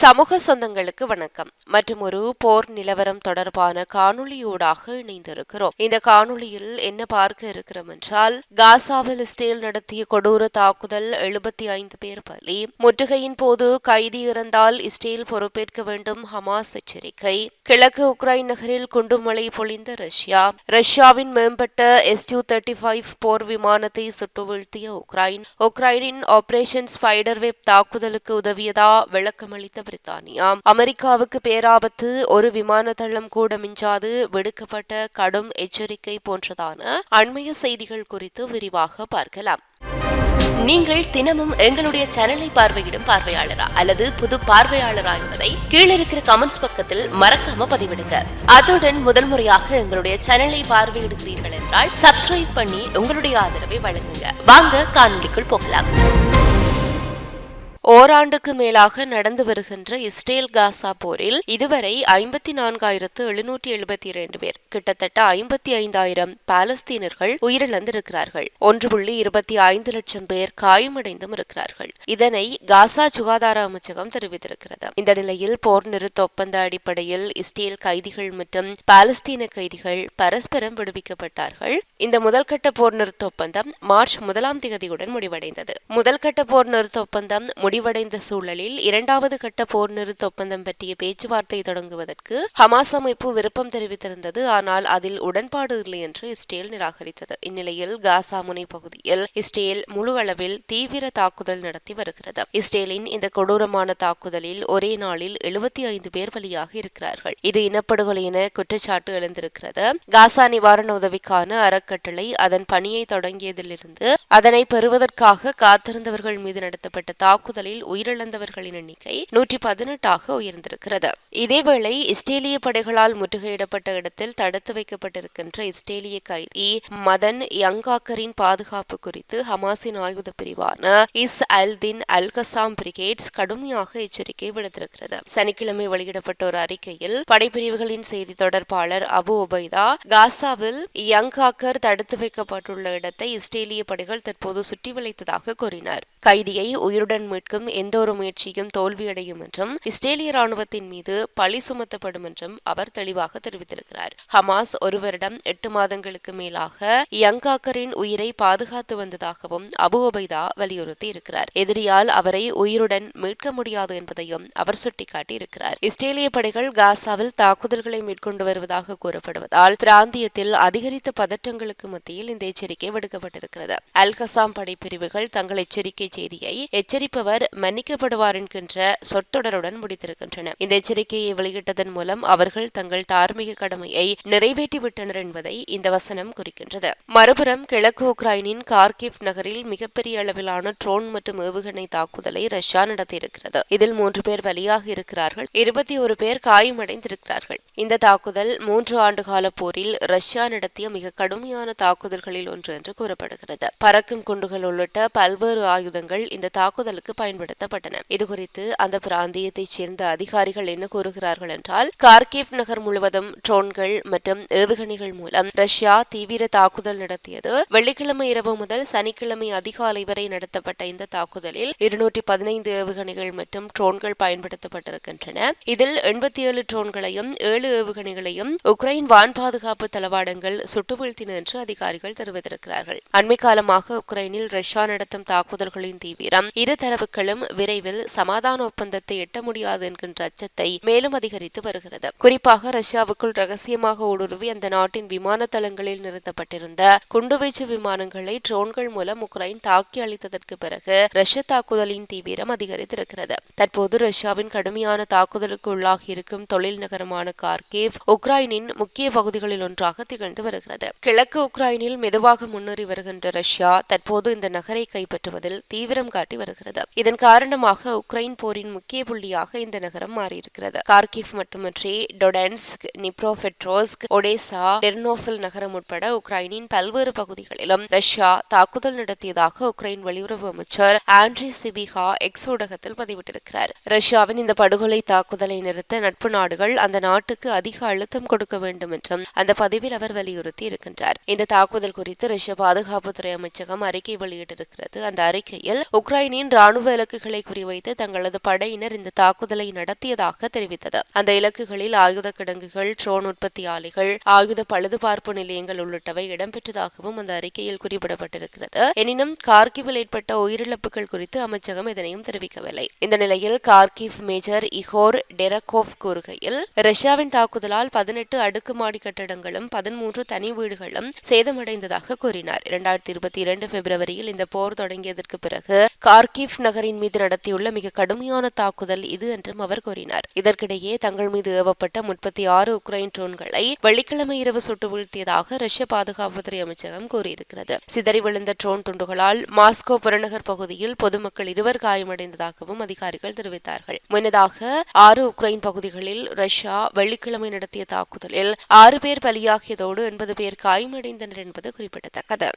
சமூக சொந்தங்களுக்கு வணக்கம். மற்றும் ஒரு போர் நிலவரம் தொடர்பான காணொளியூடாக இணைந்திருக்கிறோம். இந்த காணொளியில் என்ன பார்க்க இருக்கிறோம் என்றால் காசாவில் இஸ்ரேல் நடத்திய கொடூர தாக்குதல் எழுபத்தி ஐந்து பேர் பலி. முற்றுகையின் போது கைதி இறந்தால் இஸ்ரேல் பொறுப்பேற்க வேண்டும் ஹமாஸ் எச்சரிக்கை. கிழக்கு உக்ரைன் நகரில் குண்டுமழை பொழிந்த ரஷ்யா. ரஷ்யாவின் மேம்பட்ட எஸ் யூ தேர்ட்டி ஃபைவ் போர் விமானத்தை சுட்டு வீழ்த்திய உக்ரைன். உக்ரைனின் ஆபரேஷன் ஸ்பைடர் வெப் தாக்குதலுக்கு உதவியதா? விளக்கமளித்த பிரித்தானியா. அமெரிக்காவுக்கு பேராபத்து ஒரு விமான தளம் கூட மிஞ்சாது விடுக்கப்பட்ட கடும் எச்சரிக்கை போன்றதான அண்மைய செய்திகள் குறித்து விரிவாக பார்க்கலாம். நீங்கள் தினமும் எங்களுடைய சேனலை பார்வையிடும் பார்வையாளரா அல்லது புது பார்வையாளரா என்பதை கீழே இருக்கிற கமெண்ட்ஸ் பக்கத்தில் மறக்காம பதிவிடுங்க. அத்துடன் முதல் முறையாக எங்களுடைய சேனலை பார்வையிடுகிறீர்கள் என்றால் சப்ஸ்கிரைப் பண்ணி உங்களுடைய ஆதரவை வழங்குங்க. வாங்க காணொலிக்குள் போகலாம். ஓராண்டுக்கு மேலாக நடந்து வருகின்ற இஸ்ரேல் காசா போரில் இதுவரை ஐம்பத்தி நான்காயிரத்து எழுநூற்றி எழுபத்தி இரண்டு பேர் கிட்டத்தட்ட ஐம்பத்தி ஐந்தாயிரம் பாலஸ்தீனர்கள் உயிரிழந்திருக்கிறார்கள். ஒன்று புள்ளி இருபத்தி ஐந்து லட்சம் பேர் காயமடைந்தும் இருக்கிறார்கள். இதனை காசா சுகாதார அமைச்சகம் தெரிவித்திருக்கிறது. இந்த நிலையில் போர் நிறுத்த ஒப்பந்த அடிப்படையில் இஸ்ரேல் கைதிகள் மற்றும் பாலஸ்தீன கைதிகள் பரஸ்பரம் விடுவிக்கப்பட்டார்கள். இந்த முதல்கட்ட போர் நிறுத்த ஒப்பந்தம் மார்ச் முதலாம் தேதியுடன் முடிவடைந்தது. முதல்கட்ட போர் நிறுத்த ஒப்பந்தம் முடிவடைந்த சூழலில் இரண்டாவது கட்ட போர் நிறுத்த ஒப்பந்தம் பற்றிய பேச்சுவார்த்தை தொடங்குவதற்கு ஹமாஸ் அமைப்பு விருப்பம் தெரிவித்திருந்தது. ஆனால் அதில் உடன்பாடு இல்லை என்று இஸ்ரேல் நிராகரித்தது. இந்நிலையில் காசா முனை பகுதியில் இஸ்ரேல் முழு அளவில் தீவிர தாக்குதல் நடத்தி வருகிறது. இஸ்ரேலின் இந்த கொடூரமான தாக்குதலில் ஒரே நாளில் எழுபத்தி ஐந்து பேர் வழியாக இருக்கிறார்கள். இது இனப்படுகொலை என குற்றச்சாட்டு எழுந்திருக்கிறது. காசா நிவாரண உதவிக்கான அறக்கட்டளை அதன் பணியை தொடங்கியதிலிருந்து அதனை பெறுவதற்காக காத்திருந்தவர்கள் மீது நடத்தப்பட்ட தாக்குதல் மோதலில் உயிரிழந்தவர்களின் எண்ணிக்கை நூற்றி பதினெட்டாக உயர்ந்திருக்கிறது. இதேவேளை இஸ்ரேலிய படைகளால் முற்றுகையிடப்பட்ட இடத்தில் தடுத்து வைக்கப்பட்டிருக்கின்ற இஸ்ரேலிய கைதி மதன் யங்காக்கரின் பாதுகாப்பு குறித்து ஹமாஸின் ஆயுத பிரிவான Izz al Din al Qassam Brigades கடுமையாக எச்சரிக்கை விடுத்திருக்கிறது. சனிக்கிழமை வெளியிடப்பட்ட ஒரு அறிக்கையில் படைப்பிரிவுகளின் செய்தி தொடர்பாளர் அபு உபைதா காசாவில் யங்காக்கர் தடுத்து வைக்கப்பட்டுள்ள இடத்தை இஸ்ரேலிய படைகள் தற்போது சுற்றி வளைத்ததாக கூறினார். கைதியை உயிருடன் மீட்கும் எந்த ஒரு முயற்சியும் தோல்வியடையும் என்றும் இஸ்ரேலிய ராணுவத்தின் மீது பழி சுமத்தப்படும் என்றும் அவர் தெளிவாக தெரிவித்திருக்கிறார். ஹமாஸ் ஒரு வருடம் எட்டு மாதங்களுக்கு மேலாக யங்காக்கரின் உயிரை பாதுகாத்து வந்ததாகவும் அபு ஒபைதா வலியுறுத்தி இருக்கிறார் எதிரியால் அவரை உயிருடன் மீட்க முடியாது என்பதையும் அவர் சுட்டிக்காட்டி இருக்கிறார் இஸ்ரேலிய படைகள் காசாவில் தாக்குதல்களை மேற்கொண்டு வருவதாக கூறப்படுவதால் பிராந்தியத்தில் அதிகரித்த பதற்றங்களுக்கு மத்தியில் இந்த எச்சரிக்கை விடுக்கப்பட்டிருக்கிறது. அல்கசாம் படைப்பிரிவுகள் தங்கள் எச்சரிக்கை செய்தியை எச்சரிப்பவர் மன்னிக்கப்படுவார் என்கின்ற சொற்றொடருடன் முடித்திருக்கின்றன. இந்த எச்சரிக்கை எச்சரிக்கையை வெளியிட்டதன் மூலம் அவர்கள் தங்கள் தார்மீக கடமையை நிறைவேற்றிவிட்டனர் என்பதை இந்த வசனம் குறிக்கின்றது. மறுபுறம் கிழக்கு உக்ரைனின் கார்கிவ் நகரில் மிகப்பெரிய அளவிலான ட்ரோன் மற்றும் ஏவுகணை தாக்குதலை ரஷ்யா நடத்தியிருக்கிறது. இதில் மூன்று பேர் வலியாக இருக்கிறார்கள். இருபத்தி ஒரு பேர் காயமடைந்திருக்கிறார்கள். இந்த தாக்குதல் மூன்று ஆண்டுகால போரில் ரஷ்யா நடத்திய மிக கடுமையான தாக்குதல்களில் ஒன்று என்று கூறப்படுகிறது. பறக்கும் குண்டுகள் உள்ளிட்ட பல்வேறு ஆயுதங்கள் இந்த தாக்குதலுக்கு பயன்படுத்தப்பட்டன. இதுகுறித்து அந்த பிராந்தியத்தைச் சேர்ந்த அதிகாரிகள் என்ன கூறுகிறார்கள் என்றால் கார்கிவ் நகர் முழுவதும் ட்ரோன்கள் மற்றும் ஏவுகணைகள் மூலம் ரஷ்யா தீவிர தாக்குதல் நடத்தியது. வெள்ளிக்கிழமை இரவு முதல் சனிக்கிழமை அதிகாலை வரை நடத்தப்பட்ட இந்த தாக்குதலில் இருநூற்றி பதினைந்து ஏவுகணைகள் மற்றும் ட்ரோன்கள் பயன்படுத்தப்பட்டிருக்கின்றன. இதில் எண்பத்தி ஏழு ட்ரோன்களையும் ஏழு ஏவுகணைகளையும் உக்ரைன் வான் பாதுகாப்பு தளவாடங்கள் சுட்டு வீழ்த்தின என்று அதிகாரிகள் தெரிவித்திருக்கிறார்கள். அண்மை காலமாக உக்ரைனில் ரஷ்யா நடத்தும் தாக்குதல்களின் தீவிரம் இரு தரப்புகளும் விரைவில் சமாதான ஒப்பந்தத்தை எட்ட முடியாது என்கின்ற அச்சத்தை மேலும் அதிகரித்து வருகிறது. குறிப்பாக ரஷ்யாவுக்குள் ரகசியமாக ஊடுருவி அந்த நாட்டின் விமான தளங்களில் நிறுத்தப்பட்டிருந்த குண்டுவீச்சு விமானங்களை ட்ரோன்கள் மூலம் உக்ரைன் தாக்கி அளித்ததற்கு பிறகு ரஷ்ய தாக்குதலின் தீவிரம் அதிகரித்திருக்கிறது. தற்போது ரஷ்யாவின் கடுமையான தாக்குதலுக்கு உள்ளாகி இருக்கும் தொழில் நகரமான கார்கேவ் உக்ரைனின் முக்கிய பகுதிகளில் ஒன்றாக திகழ்ந்து வருகிறது. கிழக்கு உக்ரைனில் மெதுவாக முன்னேறி வருகின்ற ரஷ்யா தற்போது இந்த நகரை கைப்பற்றுவதில் தீவிரம் காட்டி வருகிறது. இதன் காரணமாக உக்ரைன் போரின் முக்கிய புள்ளியாக இந்த நகரம் மாறியிருக்கிறது. தெரிவித்துள்ளது கார்கிவ் மட்டுமின்றி டொடென்ஸ்க் நிப்ரோபெட்ரோஸ்க் ஒடேசா டெர்னோஃபில் நகரம் உட்பட உக்ரைனின் பல்வேறு பகுதிகளிலும் ரஷ்யா தாக்குதல் நடத்தியதாக உக்ரைன் வெளியுறவு அமைச்சர் ஆண்ட்ரி சிபிகா எக்ஸ் ஊடகத்தில் பதிவிட்டிருக்கிறார். ரஷ்யாவின் இந்த படுகொலை தாக்குதலை நிறுத்த நட்பு நாடுகள் அந்த நாட்டுக்கு அதிக அழுத்தம் கொடுக்க வேண்டும் என்றும் அந்த பதிவில் அவர் வலியுறுத்தி இருக்கின்றார். இந்த தாக்குதல் குறித்து ரஷ்ய பாதுகாப்புத்துறை அமைச்சகம் அறிக்கை வெளியிட்டிருக்கிறது. அந்த அறிக்கையில் உக்ரைனின் ராணுவ இலக்குகளை குறிவைத்து தங்களது படையினர் இந்த தாக்குதலை நடத்தியதாக தெரிவித்தது. அந்த இலக்குகளில் ஆயுத கிடங்குகள் ட்ரோன் உற்பத்தி ஆலைகள் ஆயுத பழுதுபார்ப்பு நிலையங்கள் உள்ளிட்டவை இடம்பெற்றதாகவும் அந்த அறிக்கையில் குறிப்பிடப்பட்டிருக்கிறது. எனினும் கார்கிவில் ஏற்பட்ட உயிரிழப்புகள் குறித்து அமைச்சகம் எதனையும் தெரிவிக்கவில்லை. இந்த நிலையில் கார்கிவ் மேஜர் இஹோர் டெரகோவ் கூறுகையில் ரஷ்யாவின் தாக்குதலால் பதினெட்டு அடுக்குமாடி கட்டடங்களும் பதிமூன்று தனி வீடுகளும் சேதமடைந்ததாக கூறினார். இரண்டாயிரத்தி இருபத்தி இரண்டு பிப்ரவரியில் இந்த போர் தொடங்கியதற்கு பிறகு கார்கிவ் நகரின் மீது நடத்தியுள்ள மிக கடுமையான தாக்குதல் இது என்றும் அவர் கூறினார். இதற்கு இதற்கிடையே தங்கள் மீது ஏவப்பட்ட முப்பத்தி ஆறு உக்ரைன் ட்ரோன்களை வெள்ளிக்கிழமை இரவு சுட்டு வீழ்த்தியதாக ரஷ்ய பாதுகாப்புத்துறை அமைச்சகம் கூறியிருக்கிறது. சிதறி விழுந்த ட்ரோன் துண்டுகளால் மாஸ்கோ புறநகர் பகுதியில் பொதுமக்கள் இருவர் காயமடைந்ததாகவும் அதிகாரிகள் தெரிவித்தார்கள். முன்னதாக ஆறு உக்ரைன் பகுதிகளில் ரஷ்யா வெள்ளிக்கிழமை நடத்திய தாக்குதலில் ஆறு பேர் பலியாகியதோடு எண்பது பேர் காயமடைந்தனர் என்பது குறிப்பிடத்தக்கது.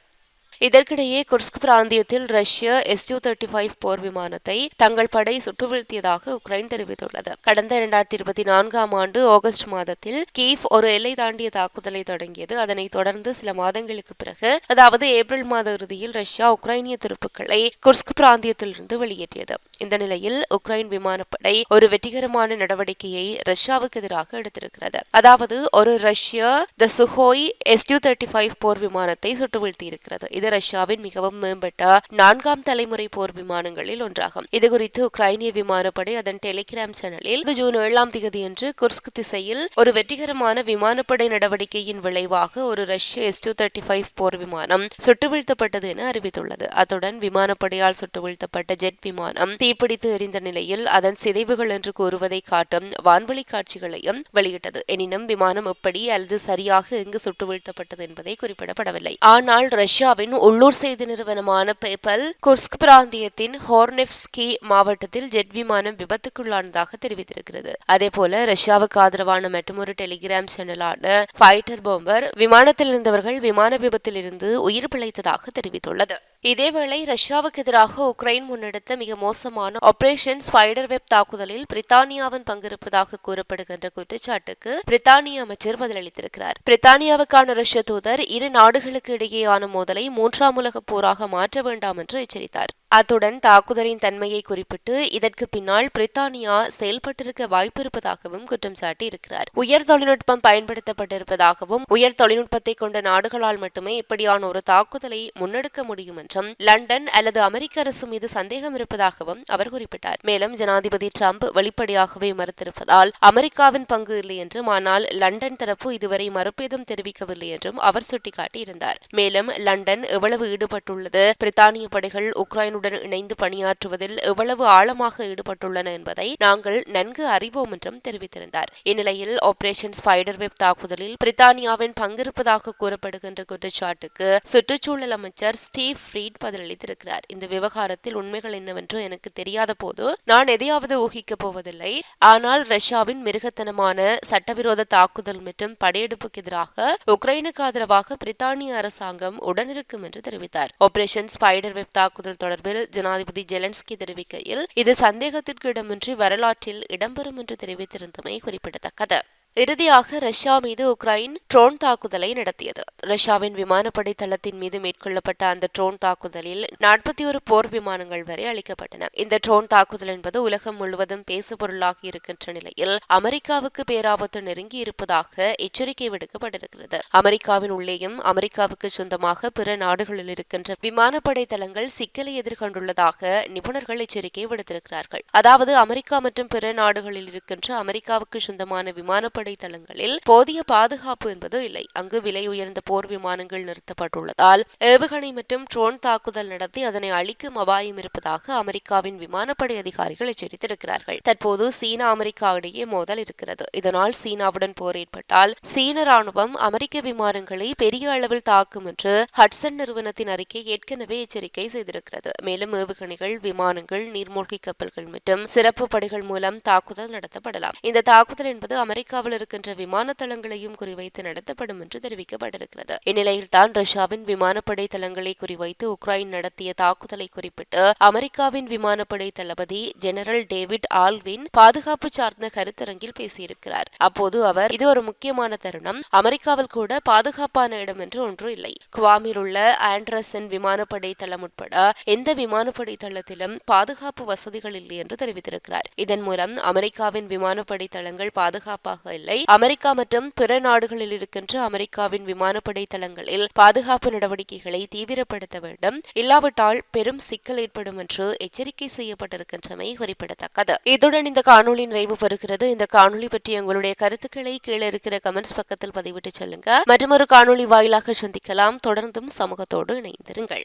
இதற்கிடையே குர்ஸ்க் பிராந்தியத்தில் ரஷ்ய எஸ்யூ தேர்ட்டி ஃபைவ் போர் விமானத்தை தங்கள் படை சுட்டு வீழ்த்தியதாக உக்ரைன் தெரிவித்துள்ளது. கடந்த இரண்டாயிரத்தி இருபத்தி நான்காம் ஆண்டு ஆகஸ்ட் மாதத்தில் கீவ் ஒரு எல்லை தாண்டிய தாக்குதலை தொடங்கியது. அதனைத் தொடர்ந்து சில மாதங்களுக்கு பிறகு அதாவது ஏப்ரல் மாத இறுதியில் ரஷ்யா உக்ரைனிய துருப்புக்களை குர்ஸ்க் பிராந்தியத்திலிருந்து வெளியேற்றியது. இந்த நிலையில் உக்ரைன் விமானப்படை ஒரு வெற்றிகரமான நடவடிக்கையை ரஷ்யாவுக்கு எதிராக எடுத்திருக்கிறது. அதாவது ஒரு ரஷ்ய the Sukhoi SU thirty five போர் விமானத்தை சுட்டு வீழ்த்தியிருக்கிறது இது ரஷ்யாவின் மிகவும் மேம்பட்ட நான்காம் தலைமுறை போர் விமானங்களில் ஒன்றாகும். இதுகுறித்து உக்ரைனிய விமானப்படை அதன் டெலிகிராம் சேனலில் ஜூன் ஏழாம் தேதியன்று குர்ஸ்க் திசையில் ஒரு வெற்றிகரமான விமானப்படை நடவடிக்கையின் விளைவாக ஒரு ரஷ்ய எஸ் டூ தேர்ட்டி ஃபைவ் போர் விமானம் சுட்டு வீழ்த்தப்பட்டது என அறிவித்துள்ளது. அத்துடன் விமானப்படையால் சுட்டு வீழ்த்தப்பட்ட ஜெட் விமானம் தீப்பிடித்து எரிந்த நிலையில் அதன் சிதைவுகள் என்று கூறுவதை காட்டும் வான்வெளி காட்சிகளையும் வெளியிட்டது. எனினும் விமானம் எப்படி அல்லது சரியாக எங்கு சுட்டு வீழ்த்தப்பட்டது என்பதை குறிப்பிடப்படவில்லை. ஆனால் ரஷ்யாவின் உள்ளூர் செய்தி நிறுவனமான பேப்பல் குர்ஸ்க் பிராந்தியத்தின் ஹோர்னெவ்ஸ்கி மாவட்டத்தில் ஜெட் விமானம் விபத்துக்குள்ளானதாக தெரிவித்திருக்கிறது. அதே போல ரஷ்யாவுக்கு ஆதரவான மற்றொரு டெலிகிராம் சேனலான ஃபைட்டர் பாம்பர் விமானத்தில் இருந்தவர்கள் விமான விபத்தில் இருந்து உயிர் பிழைத்ததாக தெரிவித்துள்ளது. இதேவேளை ரஷ்யாவுக்கு எதிராக உக்ரைன் முன்னெடுத்த மிக மோசமான ஆபரேஷன் ஸ்பைடர் வெப் தாக்குதலில் பிரித்தானியாவின் பங்கிருப்பதாக கூறப்படுகின்ற குற்றச்சாட்டுக்கு பிரித்தானிய அமைச்சர் பதிலளித்திருக்கிறார். பிரித்தானியாவுக்கான ரஷ்ய தூதர் இரு நாடுகளுக்கு இடையேயான மோதலை மூன்றாம் உலகப் போராக மாற்ற வேண்டாம் என்று எச்சரித்தார். அத்துடன் தாக்குதலின் தன்மையை குறிப்பிட்டு இதற்கு பின்னால் பிரித்தானியா செயல்பட்டிருக்க வாய்ப்பிருப்பதாகவும் குற்றம் சாட்டி இருக்கிறார் உயர் தொழில்நுட்பம் பயன்படுத்தப்பட்டிருப்பதாகவும் உயர் தொழில்நுட்பத்தை கொண்ட நாடுகளால் மட்டுமே இப்படியான ஒரு தாக்குதலை முன்னெடுக்க முடியும் என்றும் லண்டன் அல்லது அமெரிக்க அரசு மீது சந்தேகம் இருப்பதாகவும் அவர் குறிப்பிட்டார். மேலும் ஜனாதிபதி டிரம்ப் வெளிப்படையாகவே மறுத்திருப்பதால் அமெரிக்காவின் பங்கு இல்லை என்றும் ஆனால் லண்டன் தரப்பு இதுவரை மறுப்பேதும் தெரிவிக்கவில்லை என்றும் அவர் சுட்டிக்காட்டியிருந்தார். மேலும் லண்டன் எவ்வளவு ஈடுபட்டுள்ளது பிரித்தானிய படைகள் உக்ரைனுடன் இணைந்து பணியாற்றுவதில் எவ்வளவு ஆழமாக ஈடுபட்டுள்ளன என்பதை நாங்கள் நன்கு அறிவோம் என்றும் தெரிவித்திருந்தார். இந்நிலையில் ஆபரேஷன் ஸ்பைடர் வெப் தாக்குதலில் பிரித்தானியாவின் பங்கிருப்பதாக கூறப்படுகின்ற குற்றச்சாட்டுக்கு சுற்றுச்சூழல் அமைச்சர் ஸ்டீவ் ஃப்ரீட் பதிலளித்திருக்கிறார். இந்த விவகாரத்தில் உண்மைகள் என்னவென்று எனக்கு தெரியாத போது நான் எதையாவது ஊகிக்கப் போவதில்லை. ஆனால் ரஷ்யாவின் மிருகத்தனமான சட்டவிரோத தாக்குதல் மற்றும் படையெடுப்புக்கு எதிராக உக்ரைனுக்கு ஆதரவாக பிரித்தானிய அரசாங்கம் உடனிருக்கும் என்று தெரிவித்தார். ஆபரேஷன் ஸ்பைடர் வெப் தாக்குதல் தொடர்பில் ஜனாதிபதி ஜெலன்ஸ்கி தெரிவிக்கையில் இது சந்தேகத்திற்கு இடமின்றி வரலாற்றில் இடம்பெறும் என்று தெரிவித்திருந்தமை குறிப்பிடத்தக்கது. இறுதியாக ரஷ்யா மீது உக்ரைன் ட்ரோன் தாக்குதலை நடத்தியது. ரஷ்யாவின் விமானப்படை தளத்தின் மீது மேற்கொள்ளப்பட்ட அந்த ட்ரோன் தாக்குதலில் நாற்பத்தி ஒரு போர் விமானங்கள் வரை அளிக்கப்பட்டன. இந்த ட்ரோன் தாக்குதல் என்பது உலகம் முழுவதும் பேசுபொருளாகி இருக்கின்ற நிலையில் அமெரிக்காவுக்கு பேராபத்து நெருங்கி இருப்பதாக எச்சரிக்கை விடுக்கப்பட்டிருக்கிறது. அமெரிக்காவின் உள்ளேயும் அமெரிக்காவுக்கு சொந்தமாக பிற நாடுகளில் இருக்கின்ற விமானப்படை தளங்கள் சிக்கலை எதிர்கொண்டுள்ளதாக நிபுணர்கள் எச்சரிக்கை விடுத்திருக்கிறார்கள். அதாவது அமெரிக்கா மற்றும் பிற நாடுகளில் இருக்கின்ற அமெரிக்காவுக்கு சொந்தமான விமானப்படை கடற்படை தளங்களில் போதிய பாதுகாப்பு என்பது இல்லை. அங்கு விலை உயர்ந்த போர் விமானங்கள் நிறுத்தப்பட்டுள்ளதால் ஏவுகணை மற்றும் ட்ரோன் தாக்குதல் நடத்தி அதனை அழிக்கும் அபாயம் இருப்பதாக அமெரிக்காவின் விமானப்படை அதிகாரிகள் எச்சரித்திருக்கிறார்கள். தற்போது சீனா அமெரிக்கா இடையே மோதல் இருக்கிறது. இதனால் சீனாவுடன் போர் ஏற்பட்டால் சீன ராணுவம் அமெரிக்க விமானங்களை பெரிய அளவில் தாக்கும் என்று ஹட்சன் நிறுவனத்தின் அறிக்கை ஏற்கனவே எச்சரிக்கை செய்திருக்கிறது. மேலும் ஏவுகணைகள் விமானங்கள் நீர்மூழ்கி கப்பல்கள் மற்றும் சிறப்பு படைகள் மூலம் தாக்குதல் நடத்தப்படலாம். இந்த தாக்குதல் என்பது அமெரிக்காவில் இருக்கின்ற விமான தளங்களையும் குறிவைத்து நடத்தப்படும் என்று தெரிவிக்கப்பட்டிருக்கிறது. இந்நிலையில் தான் ரஷ்யாவின் விமானப்படை தளங்களை குறிவைத்து உக்ரைன் நடத்திய தாக்குதலை குறிப்பிட்டு அமெரிக்காவின் விமானப்படை தளபதி ஜெனரல் டேவிட் ஆல்வின் பாதுகாப்பு சார்ந்த கருத்தரங்கில் பேசியிருக்கிறார். அப்போது அவர் இது ஒரு முக்கியமான தருணம். அமெரிக்காவில் கூட பாதுகாப்பான இடம் என்று ஒன்று இல்லை. குவாமில் உள்ள ஆண்ட்ரசன் விமானப்படை தளம் உட்பட எந்த விமானப்படை தளத்திலும் பாதுகாப்பு வசதிகள் இல்லை என்று தெரிவித்திருக்கிறார். இதன் மூலம் அமெரிக்காவின் விமானப்படை தளங்கள் பாதுகாப்பாக இல்லை. அமெரிக்கா மற்றும் பிற நாடுகளில் இருக்கின்ற அமெரிக்காவின் விமானப்படை தளங்களில் பாதுகாப்பு நடவடிக்கைகளை தீவிரப்படுத்த வேண்டும். இல்லாவிட்டால் பெரும் சிக்கல் ஏற்படும் என்று எச்சரிக்கை செய்யப்பட்டிருக்கின்றமை குறிப்பிடத்தக்கது. இத்துடன் இந்த காணொலி நிறைவு பெறுகிறது. இந்த காணொலி பற்றி உங்களுடைய கருத்துக்களை கீழே இருக்கிற கமெண்ட்ஸ் பக்கத்தில் பதிவிட்டு செல்லுங்க. மற்றொரு காணொலி வாயிலாக சந்திக்கலாம். தொடர்ந்தும் சமூகத்தோடு இணைந்திருங்கள்.